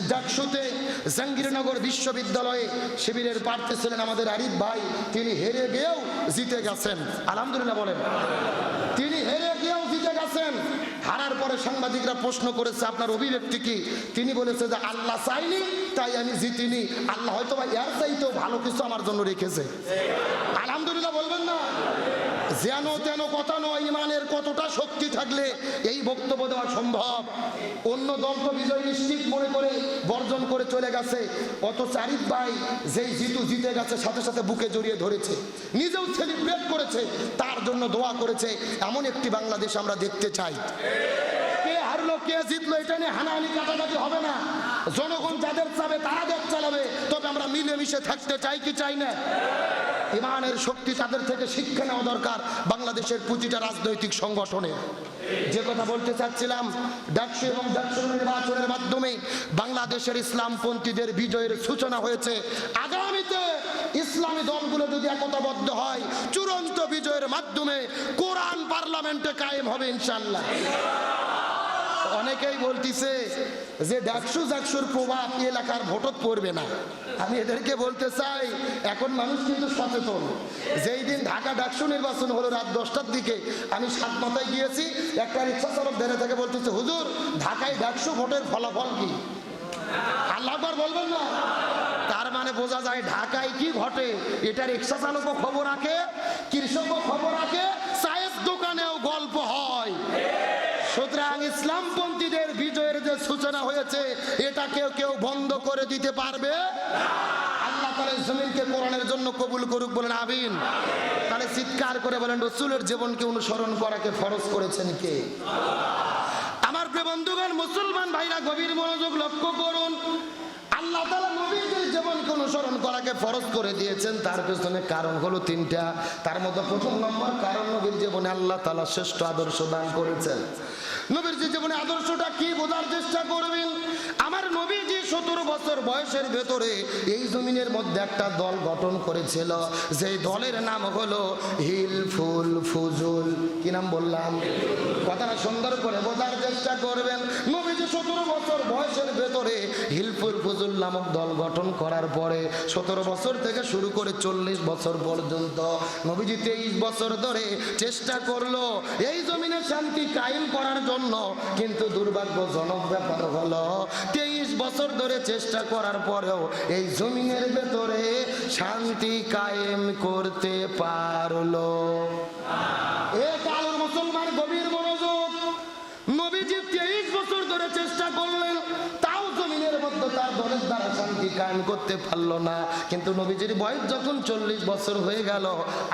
ডাকসুতে জাহাঙ্গীরনগর বিশ্ববিদ্যালয়ে শিবিরের প্রার্থী ছিলেন আমাদের আরিফ ভাই। তিনি হেরে গিয়েও জিতে গেছেন। আলহামদুলিল্লাহ বলেন। তিনি হেরে গিয়েও জিতে গেছেন। হারার পরে সাংবাদিকরা প্রশ্ন করেছে, আপনার অভিব্যক্তি কি? তিনি বলেছে যে, আল্লাহ চাইনি, তাই আমি জিতিনি। আল্লাহ হয়তো বা এর চাইতেও ভালো কিছু আমার জন্য রেখেছে। আলহামদুলিল্লাহ বলবেন যেন তেন কথা নয়, ইমানের কতটা শক্তি থাকলে এই বক্তব্য দেওয়া সম্ভব? অন্য দল তো বিজয় নিশ্চিত মনে করে বর্জন করে চলে গেছে। অত চারিফ ভাই যেই জিতু জিতে গেছে, সাথে সাথে বুকে জড়িয়ে ধরেছে। নিজেও সেলিব্রেট করেছে, তার জন্য দোয়া করেছে। এমন একটি বাংলাদেশ আমরা দেখতে চাই। হারলো, কে জিতলো, এটা নিয়ে হবে না। জনগণ যাদের চাবে, তারা দেশ চালাবে। তবে আমরা মিলেমিশে থাকতে চাই কি চাই না? ইমানের শক্তি তাদের থেকে শিক্ষা নেওয়া দরকার বাংলাদেশের প্রতিটা রাজনৈতিক সংগঠনে। যে কথা বলতে চাচ্ছিলাম, ডাকসু এবং ডাকসু নির্বাচনের মাধ্যমে বাংলাদেশের ইসলামপন্থীদের বিজয়ের সূচনা হয়েছে। আগামীতে ইসলামী দলগুলো যদি একতাবদ্ধ হয়, চূড়ান্ত বিজয়ের মাধ্যমে কোরআন পার্লামেন্টে কায়েম হবে ইনশাল্লাহ অনেকেই বলতিছে যে ডাকসু জাকসুর প্রভাব এলাকার ভোটত পড়বে না। আমি এদেরকে বলতে চাই, এখন মানুষ কিন্তু সচেতন। যেই দিন ঢাকা ডাকসু নির্বাচন হলো রাত দশটার দিকে, আমি সাত মাথায় গিয়েছি, একটা রিক্সা চালক ধরে থেকে বলতেছে, হুজুর, ঢাকায় ডাকসু ভোটের ফলাফল কি? আল্লাহবার বলবেন না। তার মানে বোঝা যায় ঢাকায় কি ঘটে? এটা রিক্সা চালকও খবর রাখে, কৃষকও খবর রাখে, চায়ের দোকানেও গল্প হয়। সুতরাং ইসলামপন্থীদের বিজয়ের যে সূচনা হয়েছে, এটা কেউ কেউ বন্ধ করে দিতে পারবে আল্লাহ কোরআনের জন্য কবুল করুক বলেন আবিন করে বলেন জীবনকে অনুসরণ করাকে ফরজ করেছেন কে? আমার মুসলমান ভাইরা, গভীর মনোযোগ লক্ষ্য করুন। আল্লাহ তালা জীবনকে অনুসরণ করাকে ফরজ করে দিয়েছেন। তার পেছনে কারণ হলো তিনটা। তার মধ্যে প্রথম নম্বর কারণ নবীর জীবনে আল্লাহ তালা শ্রেষ্ঠ আদর্শ দান করেছেন। নবীর জীবনে আদর্শটা কি বোঝার চেষ্টা করবেন? আমার নবী সতেরো বছর বয়সের ভেতরে এই জমিনের মধ্যে একটা দল গঠন করেছিল। যেই দলের নাম হলো হিল ফুল ফুজুল। কি নাম বললাম? কথাটা সুন্দর করে বোঝার চেষ্টা করবেন। নবী যে সতেরো বছর বয়সের ভেতরে হিলফুল ফুজুল নামক দল গঠন করার পরে সতেরো বছর থেকে শুরু করে চল্লিশ বছর পর্যন্ত নবীজি তেইশ বছর ধরে চেষ্টা করল এই জমিনে শান্তি কায়েম করার জন্য। কিন্তু দুর্ভাগ্যজনক ব্যাপার হলো, তেইশ বছর ধরে চেষ্টা করার পরেও এই জমিনের ভেতরে শান্তি কায়েম করতে পারল। এ মুসলমান গভীর মনোযোগ। নবীজি তেইশ বছর ধরে চেষ্টা করলেন শান্তি কায়েম করতে পারল না। কিন্তু নবীজির বয়স যখন চল্লিশ বছর হয়ে গেল,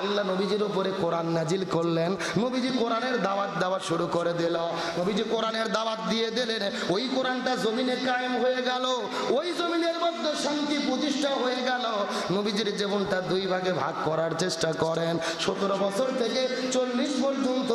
আল্লাহ নবীজির উপরে কোরআন নাজিল করলেন। নবীজি কোরআনের দাওয়াত দেওয়া শুরু করে দিল। নবীজি কোরআনের দাওয়াত দিয়ে দিলেন, ওই কোরআনটা জমিনে কায়েম হয়ে গেল। ওই জমিনের মধ্যে শান্তি প্রতিষ্ঠা হয়ে গেল। নবীজির জীবনটা দুই ভাগে ভাগ করার চেষ্টা করেন। সতেরো বছর থেকে চল্লিশ পর্যন্ত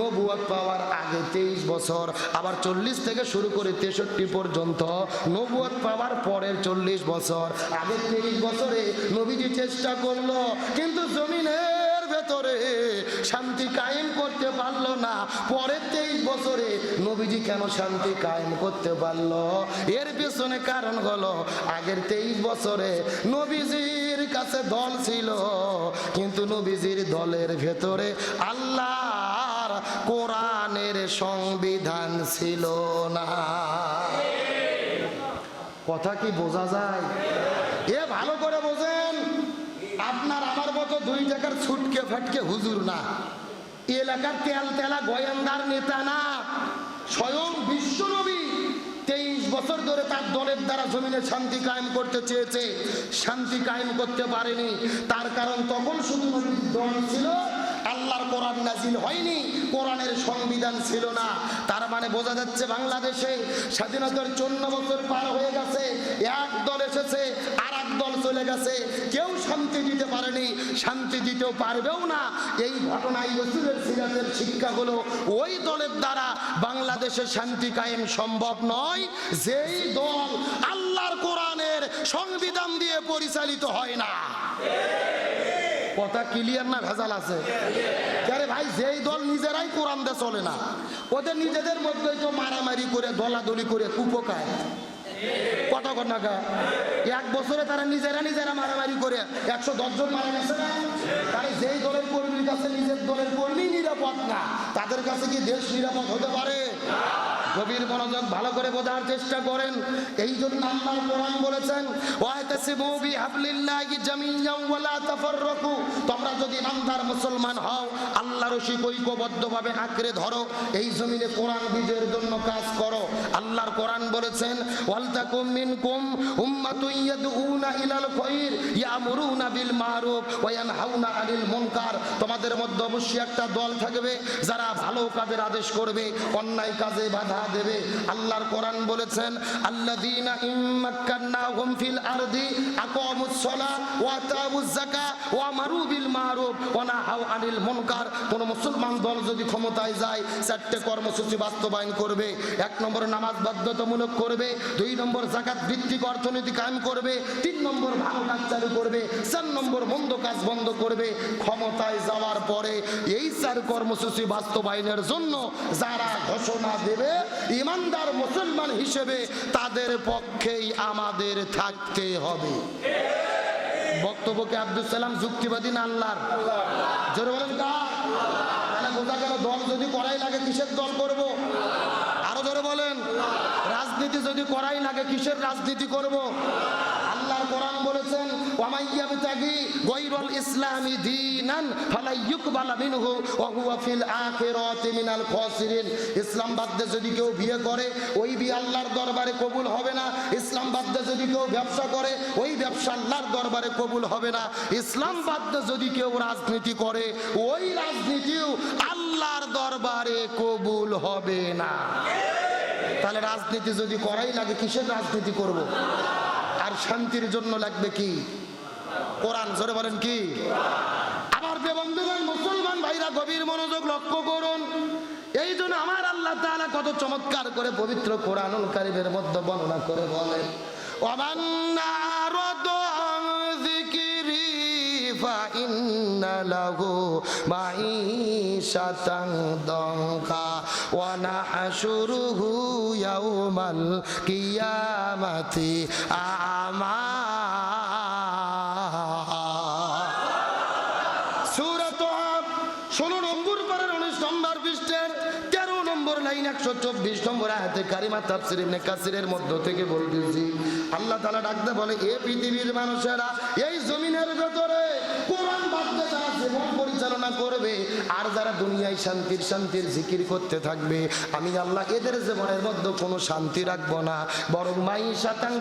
নবুয়াত পাওয়ার আগে তেইশ বছর, আবার চল্লিশ থেকে শুরু করে তেষট্টি পর্যন্ত নবুয়াত পাওয়ার পরের চল্লিশ বছর। আগে তেইশ বছরে নবীজি চেষ্টা করল, কিন্তু জমিনের ভেতরে শান্তি কায়েম করতে পারল না। পরের তেইশ বছরে নবীজি কেন শান্তি কায়েম করতে পারল? এর পেছনে কারণ হলো, আগের তেইশ বছরে নবীজির কাছে দল ছিল, কিন্তু নবীজির দলের ভেতরে আল্লাহর কোরআনের সংবিধান ছিল না। কথা কি বোঝা যায়? এ ভালো করে বোঝেন, আপনার আমার মতো দুই টাকার ছুটকে ফাটকে হুজুর না। এলাকার তেল তেলা গয়ান্দার নেতা না। স্বয়ং বিশ্বনবী তেইশ বছর ধরে তার দলের দ্বারা জমিনে শান্তি কায়েম করতে চেয়েছে। শান্তি কায়েম করতে পারেনি। তার কারণ তখন শুধু দল ছিল আল্লাহর কোরআন নাজিল হয়নি, কোরআনের সংবিধান ছিল না। তার মানে বোঝা যাচ্ছে বাংলাদেশে স্বাধীনতার চন্ন বছর পার হয়ে গেছে, এক দল এসেছে আর দল চলে গেছে। কেউ শান্তি দিতে পারেনি, শান্তি দিতেও পারবেও না। এই ঘটনায় রসুলের সিরাতের শিক্ষাগুলো ওই দলের দ্বারা বাংলাদেশে শান্তি কায়েম সম্ভব নয়, যেই দল আল্লাহর কোরআনের সংবিধান দিয়ে পরিচালিত হয় না। কথা ক্লিয়ার না, ভেজাল আছে? আরে ভাই, যেই দল নিজেরাই কোরআন দিয়ে চলে না, ওদের নিজেদের মধ্যেই তো মারামারি করে, দলাদলি করে কুপোকায় কর না এক বছরে তারা নিজেরা নিজেরা মারামারি করে, একশো জন মারা গেছে না? তাহলে যেই দলের কর্মীর কাছে নিজের দলের কর্মী নিরাপদ না, তাদের কাছে কি দেশ নিরাপদ হতে পারে? গভীর মনোযোগ ভালো করে বোঝার চেষ্টা করেন। এই জন্য আল্লাহ কোরআন বলেছেন তোমরা যদি নামদার মুসলমান হও, আল্লাহর রশিক ঐক্যবদ্ধভাবে আঁকড়ে ধরো, এই জমিনে কোরআন বিজয়ের জন্য কাজ করো। কোরআন বলেছেন, ওয়ালতাকুম মিনকুম উম্মাতুন ইয়াদউনা ইলাল খায়র ইয়ামুরুনা বিল মারুফ ওয়া ইয়ানহাউনা আনিল মুনকার। তোমাদের মধ্যে অবশ্যই একটা দল থাকবে যারা ভালো কাজের আদেশ করবে, অন্যায় কাজে বাধা দেবে। আল্লাহর কোরআন বলেছেন ফিল আরদি ওয়া ওয়া বিল মারুফ ওয়া নাহাউ আনিল মুনকার। কোন মুসলমান দল যদি ক্ষমতায় যায়, চারটে কর্মসূচি বাস্তবায়ন করবে। এক নম্বর নামাজ বাধ্যতামূলক করবে, দুই নম্বর জাকাত ভিত্তিক অর্থনীতি কায়েম করবে, তিন নম্বর ভালো কাজ চালু করবে, চার নম্বর মন্দ কাজ বন্ধ করবে। ক্ষমতায় যাওয়ার পরে এই চার কর্মসূচি বাস্তবায়নের জন্য যারা ঘোষণা দেবে, ইমানদার মুসলমান হিসেবে তাদের পক্ষেই আমাদের থাকতে হবে। বক্তব্যকে আব্দুল সালাম যুক্তিবাদী না আল্লাহর? জোরে বলেন কার? বোঝা গেল দল যদি করাই লাগে, কিসের দল করব? রাজনীতি যদি করাই লাগে, কিসের রাজনীতি করব? আল্লাহর কোরআন বলেছেন ওয়ামাইয়াবতাগি ইসলামি যদি কেউ বিয়ে করে, ওই আল্লাহর দরবারে কবুল হবে না। ইসলাম যদি কেউ ব্যবসা করে, ওই দরবারে কবুল হবে না। যদি কেউ রাজনীতি করে, ওই রাজনীতিও আল্লাহর দরবারে কবুল হবে না। তাহলে রাজনীতি যদি করাই লাগে, কিসের রাজনীতি করব। আর শান্তির জন্য লাগবে কি? কোরআন, জোরে বলেন কি? আমার প্রিয় বন্ধুগণ, মুসলমান ভাইরা, গভীর মনোযোগ লক্ষ্য করুন। এই জন্য আমার আল্লাহ তাআলা কত চমৎকার করে পবিত্র কোরআনুল কারিমের মধ্যে বর্ণনা করে বলেন ওমান নারদু আন ونحشره يوم القيامة أعمى লাইন 124 নম্বর আয়াতে কারিমা তাফসীর ইবনে কাসিরের মধ্য থেকে বলতেছি, আল্লাহ তাআলা ডাকতে বলে, এ পৃথিবীর মানুষেরা, এই জমিনের ভেতরে আর যারা দুনিয়ায় শান্তির শান্তির জিকির করতে থাকবে, আমি আল্লাহ এদের জীবনের মধ্যে কোনো শান্তি রাখব না। বরং মাই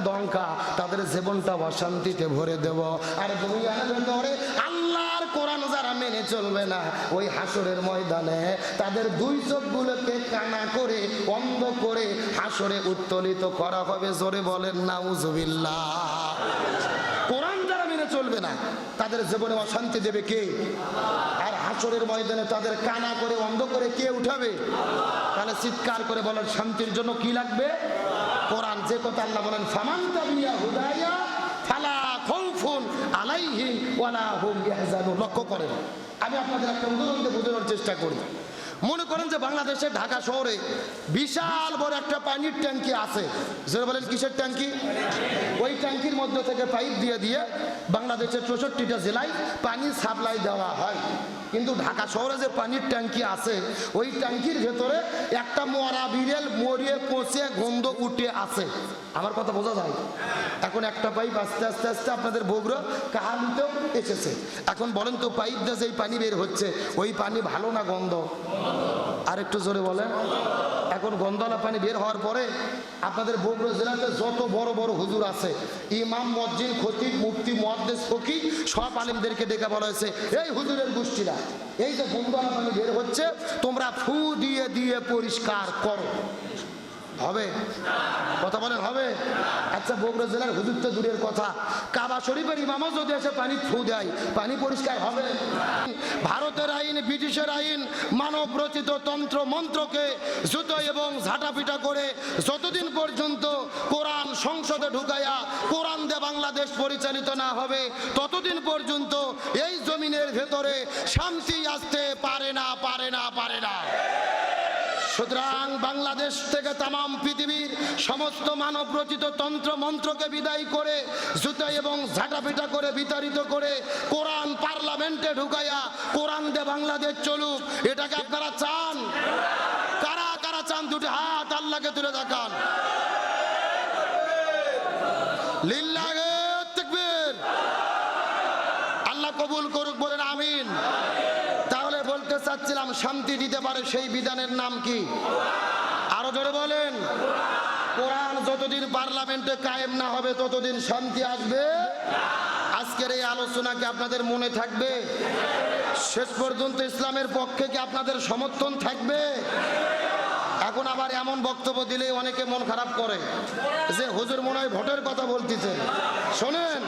দঙ্কা, তাদের জীবনটা অশান্তিতে ভরে দেব। আর দুনিয়ার ভেতরে আল্লাহর কোরআন যারা মেনে চলবে না, ওই হাসরের ময়দানে তাদের দুই চোখগুলোকে কানা করে, অন্ধ করে হাসরে উত্তোলিত করা হবে। জোরে বলেন, নাউজুবিল্লাহ। কোরআন যারা মেনে চলবে না, তাদের জীবনে অশান্তি দেবে কে? আর হাসরের ময়দানে তাদের কানা করে, অন্ধ করে কে উঠাবে? তাহলে চিৎকার করে বলেন, শান্তির জন্য কি লাগবে? কোরআন যে কথা আল্লাহ বলেন, ফামান তাবিয়া হুদাইয়া ফালা খাউফুন আলাইহিম ওয়ালা হুম ইয়াহজানুন। লক্ষ্য করেন, আমি আপনাদের একটা উদাহরণ দিয়ে বোঝানোর চেষ্টা করি। মনে করেন যে বাংলাদেশের ঢাকা শহরে বিশাল বড় একটা পানির ট্যাঙ্কি আছে। যেটা বলেন, কিসের ট্যাঙ্কি? ওই ট্যাঙ্কির মধ্যে থেকে পাইপ দিয়ে দিয়ে বাংলাদেশের চৌষট্টিটা জেলায় পানি সাপ্লাই দেওয়া হয়। কিন্তু ঢাকা শহরে যে পানির ট্যাঙ্কি আছে, ওই ট্যাঙ্কির ভেতরে একটা মরা বিড়েল মরিয়ে পচে গন্ধ উঠে আছে। আমার কথা বোঝা যায়? এখন একটা পাইপ আস্তে আস্তে আস্তে আপনাদের বগুড়া কাহালিতেও এসেছে। এখন বলেন তো, পাইপ দিয়ে যেই পানি বের হচ্ছে, ওই পানি ভালো না গন্ধ? আর একটু জোরে বলেন। এখন গন্ধলা পানি বের হওয়ার পরে আপনাদের বগুড়া জেলাতে যত বড় বড় হুজুর আছে, ইমাম, মসজিদ, খতিব মুক্তি মহাদ্দেশ ফকি সব আলিমদেরকে ডেকে বলা হয়েছে, এই হুজুরের গোষ্ঠীরা এই যে গন্ধলা পানি বের হচ্ছে, তোমরা ফু দিয়ে দিয়ে পরিষ্কার করো। হবে? কথা বলেন, হবে? আচ্ছা বগুড়া জেলার হুজুর তো দূরের কথা। কাবা শরীফের ইমামও যদি এসে পানি ফু দেয়, পানি পরিষ্কার হবে? ভারতের আইন, ব্রিটিশের আইন, মানব রচিত তন্ত্র মন্ত্রকে জুতো এবং ঝাঁটাপিটা করে যতদিন পর্যন্ত কোরআন সংসদে ঢুকাইয়া কোরআন দিয়ে বাংলাদেশ পরিচালিত না হবে, ততদিন পর্যন্ত এই জমিনের ভেতরে শান্তি আসতে পারে না পারে না পারে না। সুতরাং বাংলাদেশ থেকে তামাম পৃথিবীর সমস্ত মানব রচিত তন্ত্র মন্ত্রকে বিদায় করে, জুতো এবং ঝাঁটাপিটা করে বিতাড়িত করে কোরআন পার্লামেন্টে ঢুকাইয়া কোরআন দে বাংলাদেশ চলুক। এটাকে আপনারা চান? কারা কারা চান? দুটি হাত আল্লাহকে তুলে দেখান। তাকবীর। আল্লাহ কবুল করুক বলেন আমিন তাহলে বলতে চাচ্ছিলাম শান্তি দিতে পারে সেই বিধানের নাম কি? আরও জোরে বলেন। কোরআন যতদিন পার্লামেন্টে কায়েম না হবে, ততদিন শান্তি আসবে। আজকের এই আলোচনা কি আপনাদের মনে থাকবে? শেষ পর্যন্ত ইসলামের পক্ষে কি আপনাদের সমর্থন থাকবে? এখন আবার এমন বক্তব্য দিলে অনেকে মন খারাপ করে যে, হুজুর মনে হয় ভোটের কথা বলতেছেন। শোনেন,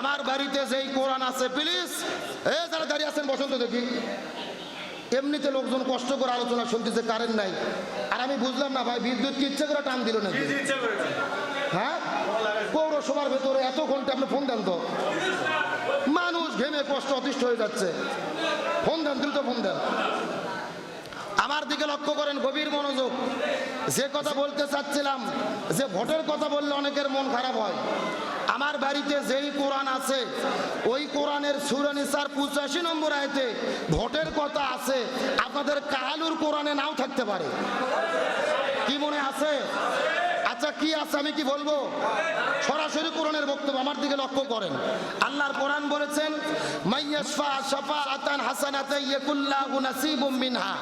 আমার বাড়িতে যেই কোরআন আছে, প্লিজ। এ, যারা দাঁড়িয়ে আছেন, বসন্ত দেখি। এমনিতে লোকজন কষ্ট করে আলোচনা শুনতেছে কারেন্ট নাই। আর আমি বুঝলাম না ভাই বিদ্যুৎ কি ইচ্ছে করে টান দিল নাকি? হ্যাঁ? পৌরসভার ভেতরে এত ঘণ্টা আপনি ফোন দেন তো? মানুষ ঘেমে কষ্ট অতিষ্ঠ হয়ে যাচ্ছে। ফোন দেন দ্রুত ফোন দেন। আমার দিকে লক্ষ্য করেন গভীর মনোযোগ। যে কথা বলতে চাচ্ছিলাম যে ভোটের কথা বললে অনেকের মন খারাপ হয়। আমার বাড়িতে যেই কোরআন আছে ওই কোরআনের সুরানিসার পঁচাশি নম্বর আয়তে ভোটের কথা আছে, আপনাদের কাহালুর কোরআনে নাও থাকতে পারে। কি মনে আছে? আচ্ছা কি আছে আমি কি বলব? সরাসরি কোরআনের বক্তব্য আমার দিকে লক্ষ্য করেন। আল্লাহর কোরআন বলেছেন, মাইয়াশফা শাফাআতান হাসানাতান ইয়াকুল্লাহু নাসিবুম মিনহা।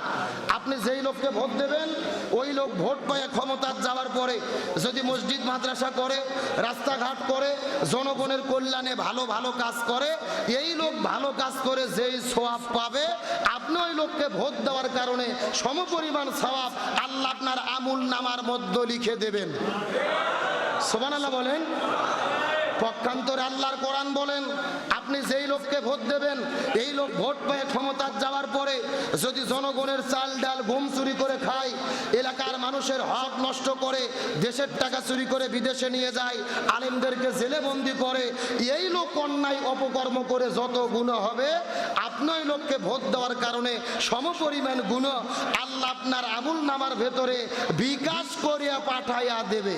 আপনি যেই লোককে ভোট দেবেন, ওই লোক ভোট পায় ক্ষমতার যাওয়ার পরে। যদি মসজিদ মাদ্রাসা করে, রাস্তাঘাট করে, জনগণের কল্যাণে ভালো ভালো কাজ করে, এই লোক ভালো কাজ করে যেই সোয়াব পাবে, আপনি ওই লোককে ভোট দেওয়ার কারণে সমপরিমাণ সওয়াব আল্লাহ আপনার আমুল নামার মধ্য লিখে দেবেন। সোবান আল্লাহ বলেন। পক্ষান্তরে আল্লাহর কোরআন বলেন, আপনি যেই লোককে ভোট দেবেন, এই লোক ভোট পেয়ে ক্ষমতার যাওয়ার পরে যদি জনগণের চাল ডাল ঘুম চুরি করে খায়, এলাকার মানুষের হক নষ্ট করে, দেশের টাকা চুরি করে বিদেশে নিয়ে যায়, আলিমদেরকে জেলে বন্দি করে, এই লোক অন্যায় অপকর্ম করে যত গুণ হবে আপনার লোককে ভোট দেওয়ার কারণে সমপরিমাণ গুণ আল্লাহ আপনার আমুল নামার ভেতরে বিকাশ করিয়া পাঠাইয়া দেবে।